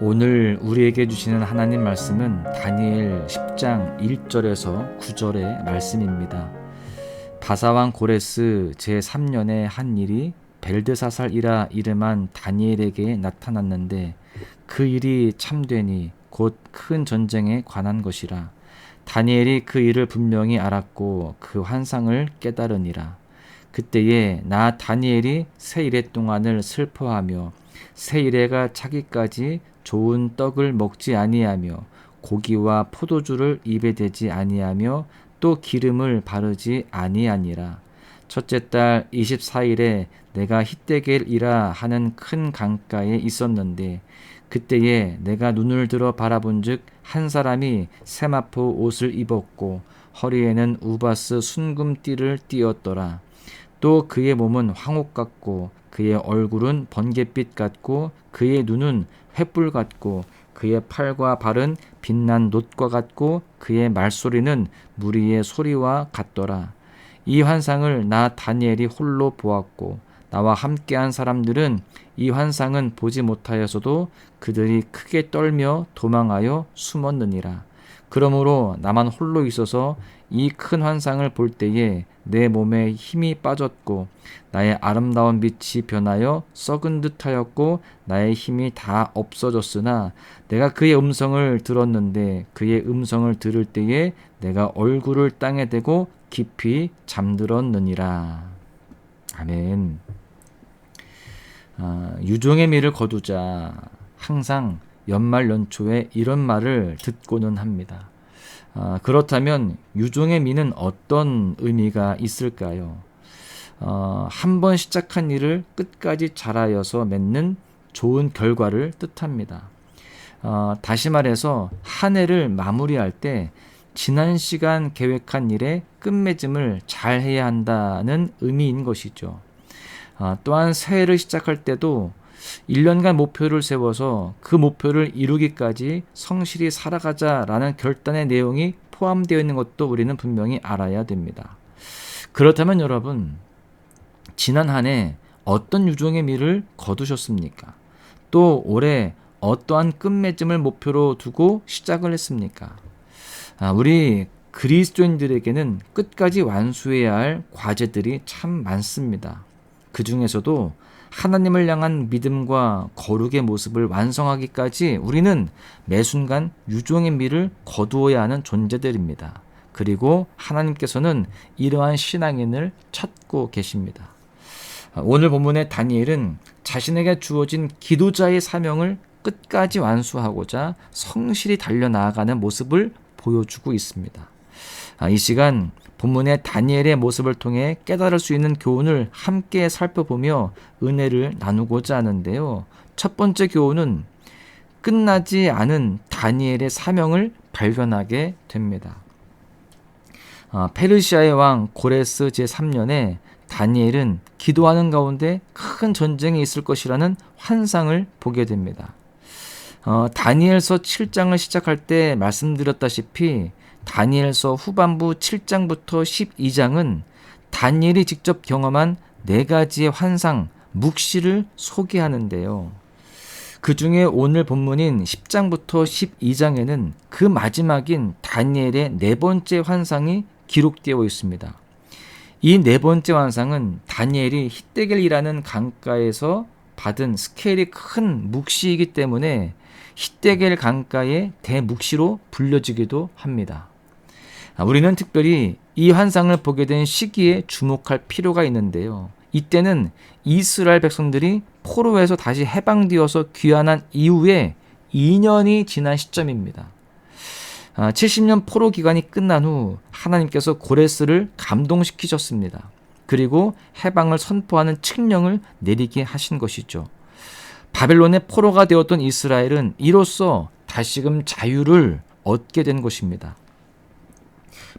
오늘 우리에게 주시는 하나님 말씀은 다니엘 10장 1절에서 9절의 말씀입니다. 바사왕 고레스 제3년의 한 일이 벨드사살이라 이름한 다니엘에게 나타났는데 그 일이 참되니 곧 큰 전쟁에 관한 것이라. 다니엘이 그 일을 분명히 알았고 그 환상을 깨달으니라. 그때에 나 다니엘이 세 일의 동안을 슬퍼하며 세 일해가 차기까지 좋은 떡을 먹지 아니하며 고기와 포도주를 입에 대지 아니하며 또 기름을 바르지 아니하니라. 첫째 달 24일에 내가 히데겔이라 하는 큰 강가에 있었는데 그때에 내가 눈을 들어 바라본즉 한 사람이 세마포 옷을 입었고 허리에는 우바스 순금띠를 띠었더라. 또 그의 몸은 황옥 같고 그의 얼굴은 번갯빛 같고 그의 눈은 횃불 같고 그의 팔과 발은 빛난 놋과 같고 그의 말소리는 무리의 소리와 같더라. 이 환상을 나 다니엘이 홀로 보았고 나와 함께한 사람들은 이 환상은 보지 못하여서도 그들이 크게 떨며 도망하여 숨었느니라. 그러므로 나만 홀로 있어서 이 큰 환상을 볼 때에 내 몸에 힘이 빠졌고 나의 아름다운 빛이 변하여 썩은 듯하였고 나의 힘이 다 없어졌으나 내가 그의 음성을 들었는데 그의 음성을 들을 때에 내가 얼굴을 땅에 대고 깊이 잠들었느니라. 아멘. 아, 유종의 미를 거두자 항상 연말 연초에 이런 말을 듣고는 합니다. 아, 그렇다면 유종의 미는 어떤 의미가 있을까요? 어, 한번 시작한 일을 끝까지 잘하여서 맺는 좋은 결과를 뜻합니다. 어, 다시 말해서 한 해를 마무리할 때 지난 시간 계획한 일의 끝맺음을 잘 해야 한다는 의미인 것이죠. 어, 또한 새해를 시작할 때도 1년간 목표를 세워서 그 목표를 이루기까지 성실히 살아가자라는 결단의 내용이 포함되어 있는 것도 우리는 분명히 알아야 됩니다. 그렇다면 여러분, 지난 한 해 어떤 유종의 미를 거두셨습니까? 또 올해 어떠한 끝맺음을 목표로 두고 시작을 했습니까? 아, 우리 그리스도인들에게는 끝까지 완수해야 할 과제들이 참 많습니다. 그 중에서도 하나님을 향한 믿음과 거룩의 모습을 완성하기까지 우리는 매 순간 유종의 미를 거두어야 하는 존재들입니다. 그리고 하나님께서는 이러한 신앙인을 찾고 계십니다. 오늘 본문의 다니엘은 자신에게 주어진 기도자의 사명을 끝까지 완수하고자 성실히 달려 나아가는 모습을 보여주고 있습니다. 아, 이 시간 본문의 다니엘의 모습을 통해 깨달을 수 있는 교훈을 함께 살펴보며 은혜를 나누고자 하는데요. 첫 번째 교훈은 끝나지 않은 다니엘의 사명을 발견하게 됩니다. 아, 페르시아의 왕 고레스 제3년에 다니엘은 기도하는 가운데 큰 전쟁이 있을 것이라는 환상을 보게 됩니다. 어, 다니엘서 7장을 시작할 때 말씀드렸다시피 다니엘서 후반부 7장부터 12장은 다니엘이 직접 경험한 네 가지의 환상, 묵시를 소개하는데요. 그 중에 오늘 본문인 10장부터 12장에는 그 마지막인 다니엘의 네 번째 환상이 기록되어 있습니다. 이 네 번째 환상은 다니엘이 히데겔이라는 강가에서 받은 스케일이 큰 묵시이기 때문에 히데겔 강가의 대묵시로 불려지기도 합니다. 아, 우리는 특별히 이 환상을 보게 된 시기에 주목할 필요가 있는데요. 이때는 이스라엘 백성들이 포로에서 다시 해방되어서 귀환한 이후에 2년이 지난 시점입니다. 70년 아, 포로 기간이 끝난 후 하나님께서 고레스를 감동시키셨습니다. 그리고 해방을 선포하는 칙령을 내리게 하신 것이죠. 바벨론의 포로가 되었던 이스라엘은 이로써 다시금 자유를 얻게 된 것입니다.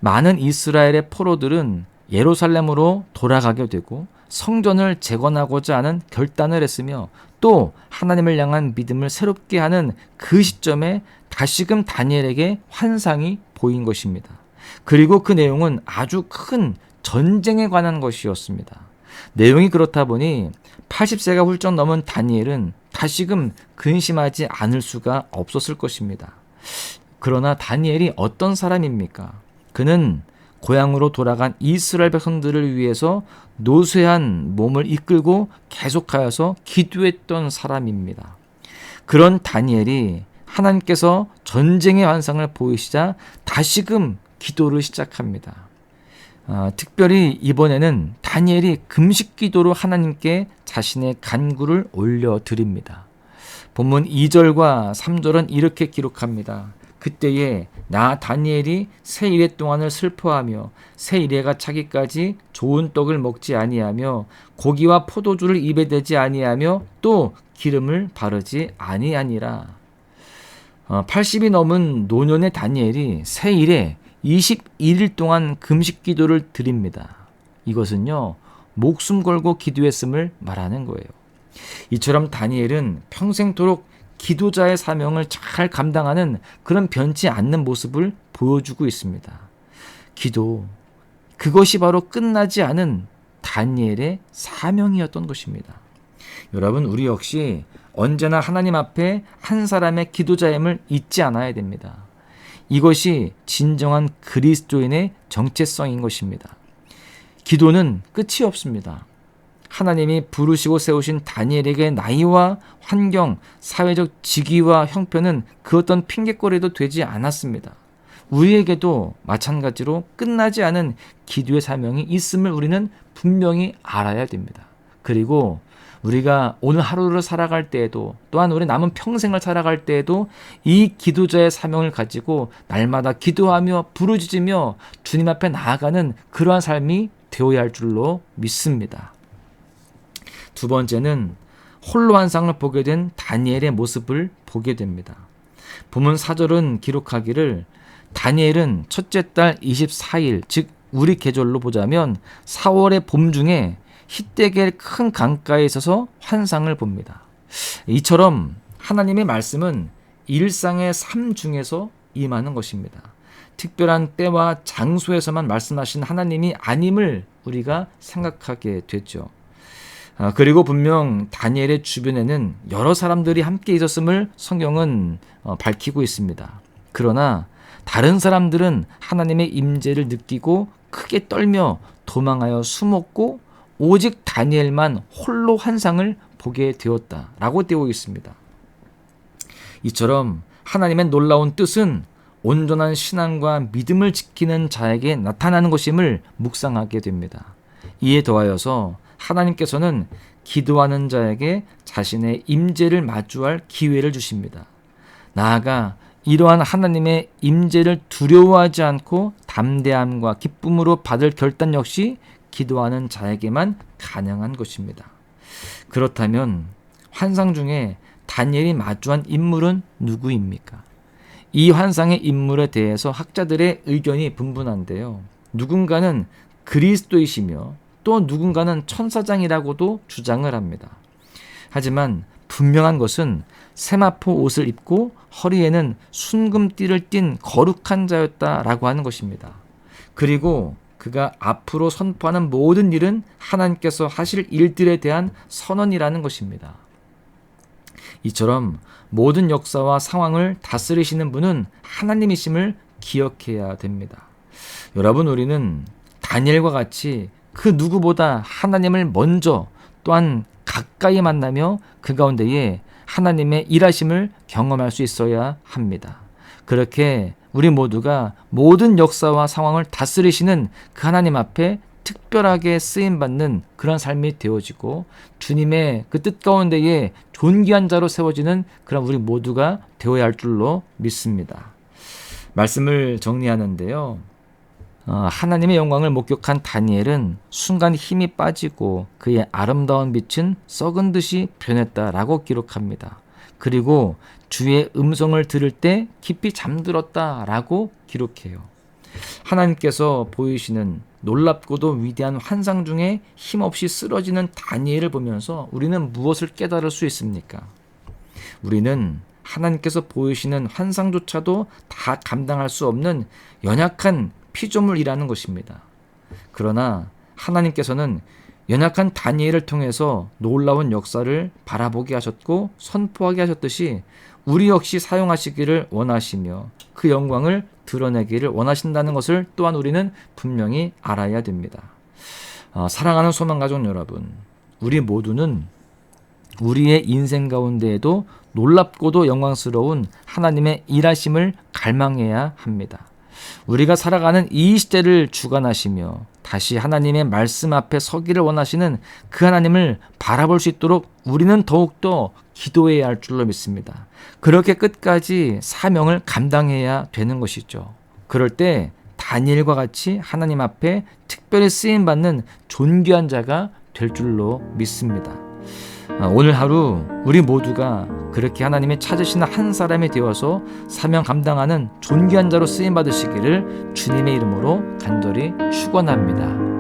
많은 이스라엘의 포로들은 예루살렘으로 돌아가게 되고 성전을 재건하고자 하는 결단을 했으며 또 하나님을 향한 믿음을 새롭게 하는 그 시점에 다시금 다니엘에게 환상이 보인 것입니다. 그리고 그 내용은 아주 큰 전쟁에 관한 것이었습니다. 내용이 그렇다 보니 80세가 훌쩍 넘은 다니엘은 다시금 근심하지 않을 수가 없었을 것입니다. 그러나 다니엘이 어떤 사람입니까? 그는 고향으로 돌아간 이스라엘 백성들을 위해서 노쇠한 몸을 이끌고 계속하여서 기도했던 사람입니다. 그런 다니엘이 하나님께서 전쟁의 환상을 보이시자 다시금 기도를 시작합니다. 아, 특별히 이번에는 다니엘이 금식 기도로 하나님께 자신의 간구를 올려드립니다. 본문 2절과 3절은 이렇게 기록합니다. 그때에 나 다니엘이 새 일해 동안을 슬퍼하며 새 일해가 차기까지 좋은 떡을 먹지 아니하며 고기와 포도주를 입에 대지 아니하며 또 기름을 바르지 아니하니라. 80이 어, 넘은 노년의 다니엘이 새 일에 21일 동안 금식 기도를 드립니다. 이것은요, 목숨 걸고 기도했음을 말하는 거예요. 이처럼 다니엘은 평생토록 기도자의 사명을 잘 감당하는 그런 변치 않는 모습을 보여주고 있습니다. 기도, 그것이 바로 끝나지 않은 다니엘의 사명이었던 것입니다. 여러분, 우리 역시 언제나 하나님 앞에 한 사람의 기도자임을 잊지 않아야 됩니다. 이것이 진정한 그리스도인의 정체성인 것입니다. 기도는 끝이 없습니다. 하나님이 부르시고 세우신 다니엘에게 나이와 환경, 사회적 직위와 형편은 그 어떤 핑계거리도 되지 않았습니다. 우리에게도 마찬가지로 끝나지 않은 기도의 사명이 있음을 우리는 분명히 알아야 됩니다. 그리고 우리가 오늘 하루를 살아갈 때에도 또한 우리 남은 평생을 살아갈 때에도 이 기도자의 사명을 가지고 날마다 기도하며 부르짖으며 주님 앞에 나아가는 그러한 삶이 되어야 할 줄로 믿습니다. 두 번째는 홀로 환상을 보게 된 다니엘의 모습을 보게 됩니다. 본문 4절은 기록하기를 다니엘은 첫째 달 24일 즉 우리 계절로 보자면 4월의 봄 중에 히데겔 큰 강가에 있어서 환상을 봅니다. 이처럼 하나님의 말씀은 일상의 삶 중에서 임하는 것입니다. 특별한 때와 장소에서만 말씀하신 하나님이 아님을 우리가 생각하게 됐죠. 아, 그리고 분명 다니엘의 주변에는 여러 사람들이 함께 있었음을 성경은 어, 밝히고 있습니다. 그러나 다른 사람들은 하나님의 임재를 느끼고 크게 떨며 도망하여 숨었고 오직 다니엘만 홀로 환상을 보게 되었다라고 되어 있습니다. 이처럼 하나님의 놀라운 뜻은 온전한 신앙과 믿음을 지키는 자에게 나타나는 것임을 묵상하게 됩니다. 이에 더하여서 하나님께서는 기도하는 자에게 자신의 임재를 마주할 기회를 주십니다. 나아가 이러한 하나님의 임재를 두려워하지 않고 담대함과 기쁨으로 받을 결단 역시 기도하는 자에게만 가능한 것입니다. 그렇다면 환상 중에 다니엘이 마주한 인물은 누구입니까? 이 환상의 인물에 대해서 학자들의 의견이 분분한데요. 누군가는 그리스도이시며 또 누군가는 천사장이라고도 주장을 합니다. 하지만 분명한 것은 세마포 옷을 입고 허리에는 순금띠를 띤 거룩한 자였다라고 하는 것입니다. 그리고 그가 앞으로 선포하는 모든 일은 하나님께서 하실 일들에 대한 선언이라는 것입니다. 이처럼 모든 역사와 상황을 다스리시는 분은 하나님이심을 기억해야 됩니다. 여러분, 우리는 다니엘과 같이 그 누구보다 하나님을 먼저 또한 가까이 만나며 그 가운데에 하나님의 일하심을 경험할 수 있어야 합니다. 그렇게 우리 모두가 모든 역사와 상황을 다스리시는 그 하나님 앞에 특별하게 쓰임 받는 그런 삶이 되어지고 주님의 그 뜻 가운데에 존귀한 자로 세워지는 그런 우리 모두가 되어야 할 줄로 믿습니다. 말씀을 정리하는데요. 어, 하나님의 영광을 목격한 다니엘은 순간 힘이 빠지고 그의 아름다운 빛은 썩은 듯이 변했다라고 기록합니다. 그리고 주의 음성을 들을 때 깊이 잠들었다라고 기록해요. 하나님께서 보이시는 놀랍고도 위대한 환상 중에 힘없이 쓰러지는 다니엘을 보면서 우리는 무엇을 깨달을 수 있습니까? 우리는 하나님께서 보이시는 환상조차도 다 감당할 수 없는 연약한 피조물이라는 것입니다. 그러나 하나님께서는 연약한 다니엘을 통해서 놀라운 역사를 바라보게 하셨고 선포하게 하셨듯이 우리 역시 사용하시기를 원하시며 그 영광을 드러내기를 원하신다는 것을 또한 우리는 분명히 알아야 됩니다. 어, 사랑하는 소망 가족 여러분, 우리 모두는 우리의 인생 가운데에도 놀랍고도 영광스러운 하나님의 일하심을 갈망해야 합니다. 우리가 살아가는 이 시대를 주관하시며 다시 하나님의 말씀 앞에 서기를 원하시는 그 하나님을 바라볼 수 있도록 우리는 더욱더 기도해야 할 줄로 믿습니다. 그렇게 끝까지 사명을 감당해야 되는 것이죠. 그럴 때 다니엘과 같이 하나님 앞에 특별히 쓰임 받는 존귀한 자가 될 줄로 믿습니다. 아, 오늘 하루 우리 모두가 그렇게 하나님의 찾으시는 한 사람이 되어서 사명 감당하는 존귀한 자로 쓰임 받으시기를 주님의 이름으로 간절히 축원합니다.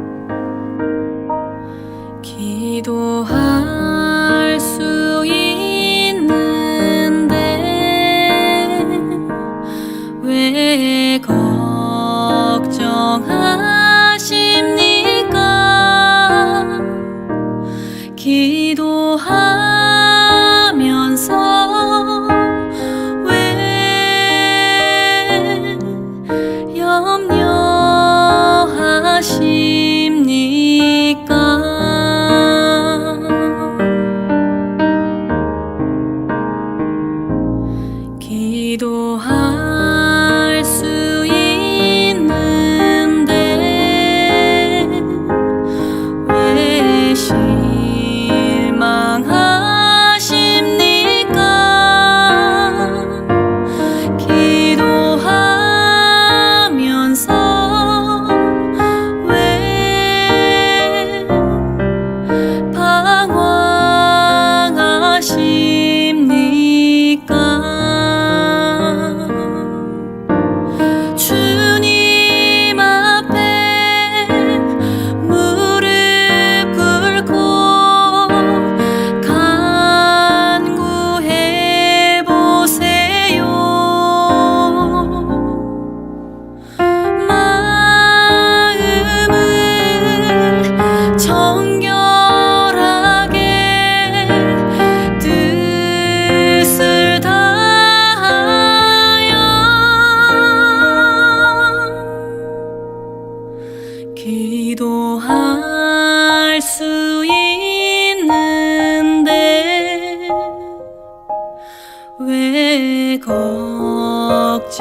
걱정하